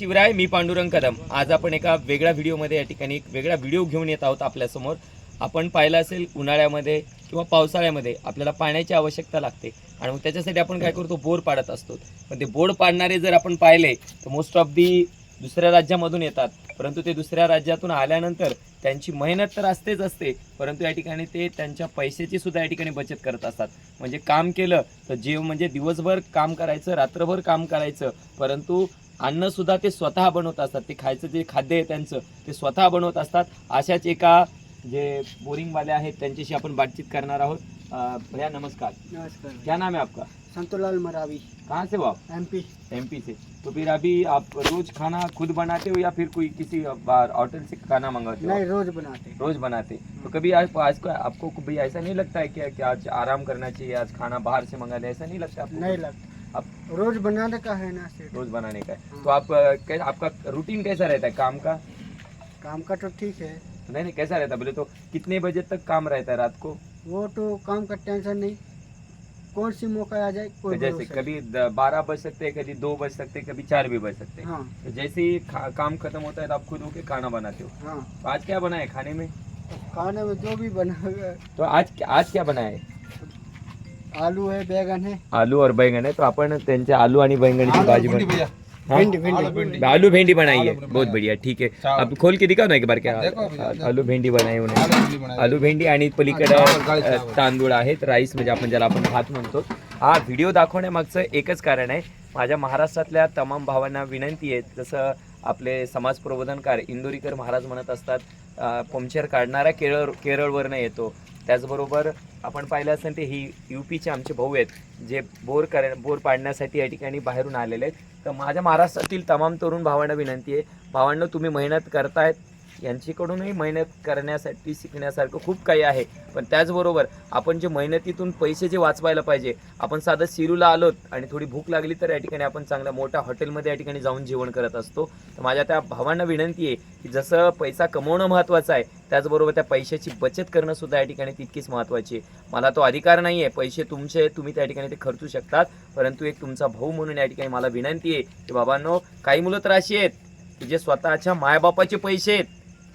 शिवराय मी पांडुरंग कदम. आज आपण एका वेगळ्या व्हिडिओमध्ये या ठिकाणी एक वेगळा व्हिडिओ घेऊन येत आहोत आपल्यासमोर. आपण पाहिलं असेल उन्हाळ्यामध्ये किंवा पावसाळ्यामध्ये आपल्याला पाण्याची आवश्यकता लागते आणि मग त्याच्यासाठी आपण काय करतो? बोर पाडत असतो. पण ते बोर पाडणारे जर आपण पाहिले तर मोस्ट ऑफ दी दुसऱ्या राज्यामधून येतात. परंतु ते दुसऱ्या राज्यातून आल्यानंतर त्यांची मेहनत तर असतेच असते परंतु या ठिकाणी ते त्यांच्या पैशाची सुद्धा या ठिकाणी बचत करत असतात. म्हणजे काम केलं तर जीव म्हणजे दिवसभर काम करायचं रात्रभर काम करायचं परंतु अन्न सुद्धा ते स्वतः बनवत असतात. ते खायचं जे खाद्य आहे त्यांचं ते स्वतः बनवत असतात. अशाच एका जे बोरिंगवाले आहेत त्यांच्याशी आपण बातचीत करणार आहोत. भैया नमस्कार. नमस्कार. क्या नाम है आपका? संतोलाल मरावी. कहाँ से हो आप? एमपी एमपी से. तो फिर अभी आप रोज खाना खुद बनाते हो या फिर कोई किसी बार होटल से खाना मंगाते हो नहीं रोज बनाते। रोज बनाते। तो कभी आज आज को आपको कभी ऐसा नहीं लगता है क्या कि आज आराम करना चाहिए आज खाना बाहर से मंगा ले? ऐसा नहीं लगता आपको? नहीं लगता। आप रोज बनाने का है ना सेठ रोज बनाने का है। हाँ। तो आप अ, कै- आपका रूटीन कैसा रहता है काम का? काम का तो ठीक है। नहीं नहीं कैसा रहता है बोले तो? कितने बजे तक काम रहता है रात को? वो तो काम का टेंशन नहीं। कौन सी मौका आ जाए तो कोई जैसे कभी बारह बज सकते हैं कभी दो बज सकते हैं कभी चार भी बज सकते। हैं। हाँ। तो जैसे ही काम खत्म होता है तो आप खुद होके खाना बनाते हो। हाँ। तो आज क्या बनाए खाने में? खाने में जो भी बना तो आज आज क्या बना है? आलू है बैगन है आलू और बैंगन है तो अपन त्यांचे आलू आणि बैंगणची भाजी बन हाँ? भिंडी भिंडी. आलू भेंडी. बनाई है बहुत बढ़िया ठीक है अब खोल के दिखाओ ना एक बार क्या आलू भेंडी बनाई उन्हें. आलू भेंडी आणि पलीकडे अ, तांदूळ आहेत. राईस म्हणजे आपण ज्याला आपण भात म्हणतो. हा व्हिडिओ दाखवण्यामागचं एकच कारण आहे. माझ्या महाराष्ट्रातल्या तमाम भावांना विनंती आहे. जसं आपले समाज प्रबोधनकार इंदोरीकर महाराज म्हणत असतात अ, पंक्चर काढणारा केरळ केरळवरनं येतो. त्याचबरोबर आपण पाहिलं असेल ते ही यू पीचे आमचे भाऊ आहेत जे बोर कर बोर पाडण्यासाठी या ठिकाणी बाहेरून आलेले आहेत. तर माझ्या महाराष्ट्रातील तमाम तरुण भावांना विनंती आहे. भावांनो तुम्ही मेहनत करतायत. यांच्याकडूनही मेहनत करण्यासाठी शिकण्यासारखं खूप काही आहे. पण त्याचबरोबर आपण जे मेहनतीतून पैसे जे वाचवायला पाहिजे आपण साधं सिरूला आलोत आणि थोडी भूक लागली तर या ठिकाणी आपण चांगल्या मोठ्या हॉटेलमध्ये या ठिकाणी जाऊन जेवण करत असतो. तर माझ्या त्या भावांना विनंती आहे की जसं पैसा कमवणं महत्त्वाचं आहे त्याचबरोबर त्या पैशाची बचत करणं सुद्धा या ठिकाणी तितकीच महत्त्वाची आहे. मला तो अधिकार नाही आहे पैसे तुमचे तुम्ही त्या ठिकाणी ते खर्चू शकतात. परंतु एक तुमचा भाऊ म्हणून या ठिकाणी मला विनंती आहे की बाबांनो काही मुलं तर अशी आहेत की जे स्वतःच्या मायबापाचे पैसे आहेत.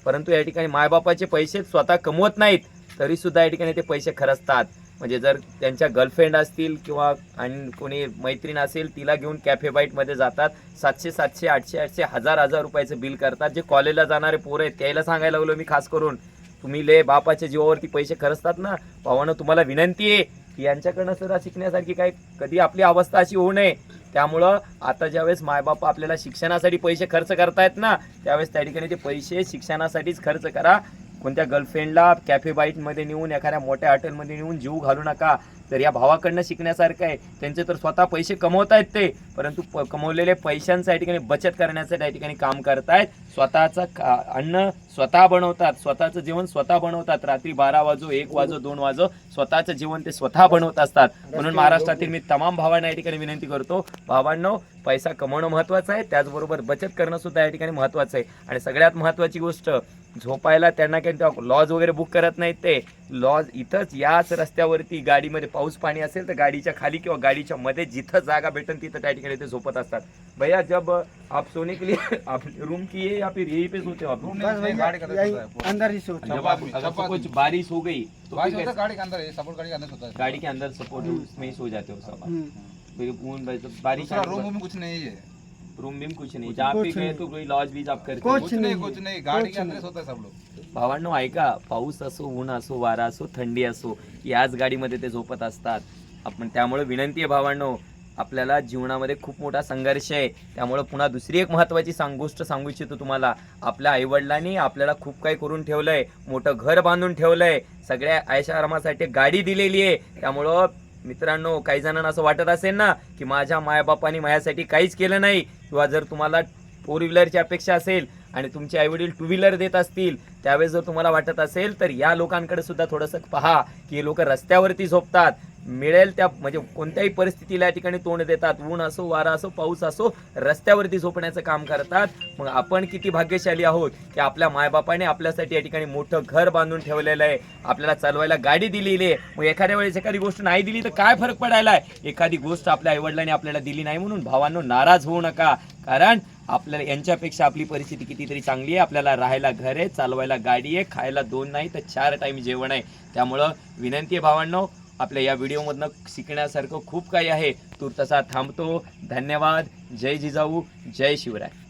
परंतु या ठिकाणी मायबापाचे पैसे स्वतः कमवत नाहीत तरी सुद्धा या ठिकाणी ते पैसे खरचतात म्हणजे जर त्यांच्या गर्लफ्रेंड असतील किंवा आणि कोणी मैत्रीण असेल तिला घेऊन कॅफे बाईटमध्ये जातात. सातशे सातशे आठशे आठशे हजार हजार रुपयाचं बिल करतात. जे कॉलेजला जाणारे पोरं आहेत त्याला सांगायला लागलो मी खास करून तुम्ही ले बापाच्या जीवावरती पैसे खरचतात ना? भावानं तुम्हाला विनंती आहे की यांच्याकडनं सुद्धा शिकण्यासारखी काय कधी आपली अवस्था अशी होऊ नये. त्यामुळं आता ज्यावेळेस मायबाप आपल्याला शिक्षणासाठी पैसे खर्च करतायत ना त्यावेळेस त्या ठिकाणी ते पैसे शिक्षणासाठीच खर्च करा. कोणत्या गर्लफ्रेंडला कॅफे बाईटमध्ये नेऊन एखाद्या मोठ्या हॉटेलमध्ये नेऊन जीव घालू नका. तर या भावाकडनं शिकण्यासारखं आहे. त्यांचे तर स्वतः पैसे कमवतायत ते. परंतु प कमवलेले पैशांचं या ठिकाणी बचत करण्याचं त्या ठिकाणी काम करतायत. स्वतःचं खा- अन्न स्वतः बनवतात. स्वतःचं जेवण स्वतः बनवतात. रात्री बारा वाजो एक वाजो दोन वाजो स्वतःचं जेवण ते स्वतः बनवत असतात. म्हणून महाराष्ट्रातील मी तमाम भावांना या ठिकाणी विनंती करतो भावांनो पैसा कमवणं महत्त्वाचं आहे. त्याचबरोबर बचत करणं सुद्धा या ठिकाणी महत्त्वाचं आहे. आणि सगळ्यात महत्त्वाची गोष्ट झोपायला त्यांना काही लॉज वगैरे बुक करत नाहीत ते. लॉज इथंच याच रस्त्यावरती गाडीमध्ये पाऊस पाणी असेल तर गाडीच्या खाली किंवा गाडीच्या मध्ये जिथं जागा भेटेल तिथं त्या ठिकाणी ते झोपत असतात. भैया जब आप सोने के लिए आप रूम किए या फिर यही पे सोते हो आप? अंदर ही सोते जब आप अगर कुछ बारिश हो गई तो? गाड़ी के अंदर है सपोर्ट गाड़ी के अंदर होता है। गाड़ी के अंदर सपोर्ट उसमें ही सो जाते हो सब बारिश रूम में कुछ नहीं है। रूम भी कुछ नहीं। जहाँ पे गए। तो कोई लॉज बीज आप करते कुछ कुछ नहीं। कुछ नहीं। गाड़ी के अंदर नहीं। सोता है सब लोग। भावांनो ऐका पाऊस असो ऊन असो वारा असो थंडी असो याच गाडीमध्ये ते झोपत असतात. आपण त्यामुळे विनंती आहे भावांनो आपल्याला जीवनामध्ये खूप मोठा संघर्ष आहे. त्यामुळे पुन्हा दुसरी एक महत्त्वाची सांग गोष्ट सांगू इच्छितो तुम्हाला. आपल्या आईवडिलांनी आपल्याला खूप काही करून ठेवलंय. मोठं घर बांधून ठेवलंय. सगळ्या आयशारामासाठी गाडी दिलेली आहे. त्यामुळं मित्रांनो काही जणांना असं वाटत असेल ना की माझ्या मायाबापांनी माझ्यासाठी काहीच केलं नाही किंवा जर तुम्हाला फोर व्हीलरची अपेक्षा असेल आणि तुमचे आईवडील टू व्हीलर देत असतील त्यावेळेस जर तुम्हाला वाटत असेल तर या लोकांकडे सुद्धा थोडंसं पहा की हे लोक रस्त्यावरती झोपतात. मिळेल त्या म्हणजे कोणत्याही परिस्थितीला या ठिकाणी तोंड देतात. ऊन असो वारा असो पाऊस असो रस्त्यावरती झोपण्याचं काम करतात. मग आपण किती भाग्यशाली आहोत की आपल्या मायबापाने आपल्यासाठी या ठिकाणी मोठं घर बांधून ठेवलेलं आहे. आपल्याला चालवायला गाडी दिलेली आहे. मग एखाद्या वेळेस एखादी गोष्ट नाही दिली तर काय फरक पडायला? आहे एखादी गोष्ट आपल्या आईवडिलांनी आपल्याला दिली नाही म्हणून भावांनो नाराज होऊ नका. कारण आपल्याला यांच्यापेक्षा आपली परिस्थिती कितीतरी चांगली आहे. आपल्याला राहायला घर आहे चालवायला गाडी आहे खायला दोन नाही तर चार टाईम जेवण आहे. त्यामुळं विनंती आहे भावांनो आपल्या या व्हिडिओमधनं शिकण्यासारखं खूप काही आहे. तू तसा थांबतो. धन्यवाद. जय जिजाऊ. जय शिवराय.